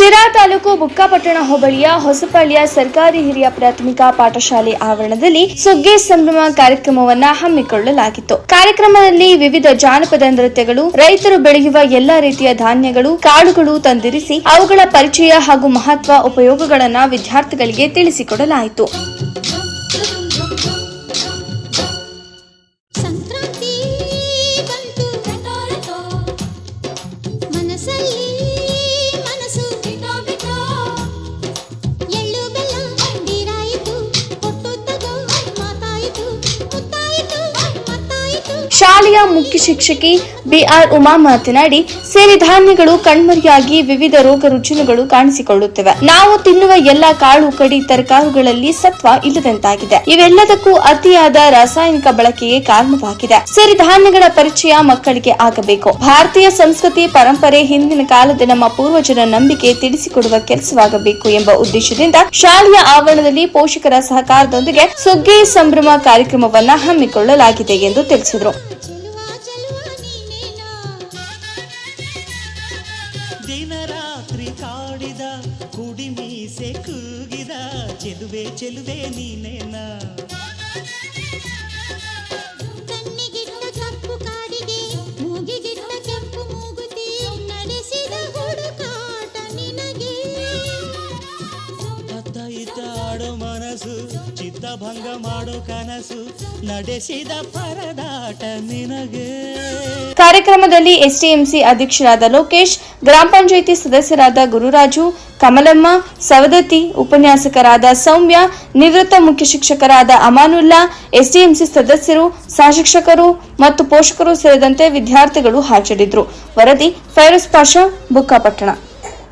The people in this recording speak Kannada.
ಶಿರಾ ತಾಲೂಕು ಬುಕ್ಕಾಪಟ್ಟಣ ಹೋಬಳಿಯ ಹೊಸಪಳ್ಳಿಯ ಸರ್ಕಾರಿ ಹಿರಿಯ ಪ್ರಾಥಮಿಕ ಪಾಠಶಾಲೆ ಆವರಣದಲ್ಲಿ ಸುಗ್ಗಿ ಸಂಭ್ರಮ ಕಾರ್ಯಕ್ರಮವನ್ನ ಹಮ್ಮಿಕೊಳ್ಳಲಾಗಿತ್ತು. ಕಾರ್ಯಕ್ರಮದಲ್ಲಿ ವಿವಿಧ ಜಾನಪದ ನೃತ್ಯಗಳು, ರೈತರು ಬೆಳೆಯುವ ಎಲ್ಲಾ ರೀತಿಯ ಧಾನ್ಯಗಳು, ಕಾಳುಗಳು ತಂದಿರಿಸಿ ಅವುಗಳ ಪರಿಚಯ ಹಾಗೂ ಮಹತ್ವ ಉಪಯೋಗಗಳನ್ನು ವಿದ್ಯಾರ್ಥಿಗಳಿಗೆ ತಿಳಿಸಿಕೊಡಲಾಯಿತು. ಶಾಲೆಯ ಮುಖ್ಯ ಶಿಕ್ಷಕಿ ಬಿಆರ್ ಉಮಾ ಮಾತನಾಡಿ ಸಿರಿಧಾನ್ಯಗಳು ಕಣ್ಮರೆಯಾಗಿ ವಿವಿಧ ರೋಗ ರುಜಿನಗಳು ಕಾಣಿಸಿಕೊಳ್ಳುತ್ತಿವೆ. ನಾವು ತಿನ್ನುವ ಎಲ್ಲಾ ಕಾಳು, ಕಡಿ, ತರಕಾರಿಗಳಲ್ಲಿ ಸತ್ವ ಇಲ್ಲದಂತಾಗಿದೆ. ಇವೆಲ್ಲದಕ್ಕೂ ಅತಿಯಾದ ರಾಸಾಯನಿಕ ಬಳಕೆಗೆ ಕಾರಣವಾಗಿದೆ. ಸಿರಿಧಾನ್ಯಗಳ ಪರಿಚಯ ಮಕ್ಕಳಿಗೆ ಆಗಬೇಕು. ಭಾರತೀಯ ಸಂಸ್ಕೃತಿ ಪರಂಪರೆ ಹಿಂದಿನ ಕಾಲದ ನಮ್ಮ ಪೂರ್ವಜರ ನಂಬಿಕೆ ತಿಳಿಸಿಕೊಡುವ ಕೆಲಸವಾಗಬೇಕು ಎಂಬ ಉದ್ದೇಶದಿಂದ ಶಾಲೆಯ ಆವರಣದಲ್ಲಿ ಪೋಷಕರ ಸಹಕಾರದೊಂದಿಗೆ ಸುಗ್ಗಿ ಸಂಭ್ರಮ ಕಾರ್ಯಕ್ರಮವನ್ನ ಹಮ್ಮಿಕೊಳ್ಳಲಾಗಿದೆ ಎಂದು ತಿಳಿಸಿದರು. ದಿನ ರಾತ್ರಿ ಕಾಡಿದ ಕುಡಿ ಮೀಸೆ ಕೂಗಿದ ಚೆಲುವೆ ಚೆಲುವೆ ನೀನೇನ ಕಣ್ಣಿಗಿಟ್ಟ ಆಡೋ ಮನಸ್ಸು, ಚಿತ್ತಭಂಗ ಮಾಡೋ ಕನಸು, ನಡೆಸಿದ ಪರದಾಟ ನಿನಗೆ. ಕಾರ್ಯಕ್ರಮದಲ್ಲಿ ಎಸ್ಟಿಎಂಸಿ ಅಧ್ಯಕ್ಷರಾದ ಲೋಕೇಶ್, ಗ್ರಾಮ ಪಂಚಾಯಿತಿ ಸದಸ್ಯರಾದ ಗುರುರಾಜು, ಕಮಲಮ್ಮ, ಸವದತ್ತಿ, ಉಪನ್ಯಾಸಕರಾದ ಸೌಮ್ಯ, ನಿವೃತ್ತ ಮುಖ್ಯ ಶಿಕ್ಷಕರಾದ ಅಮಾನುಲ್ಲಾ, ಎಸ್ಡಿಎಂಸಿ ಸದಸ್ಯರು, ಸಹಶಿಕ್ಷಕರು ಮತ್ತು ಪೋಷಕರು ಸೇರಿದಂತೆ ವಿದ್ಯಾರ್ಥಿಗಳು ಹಾಜರಿದ್ದರು. ವರದಿ ಫೈರಸ್ ಪಾಷಾ ಬುಕ್ಕಾಪಟ್ಟಣ.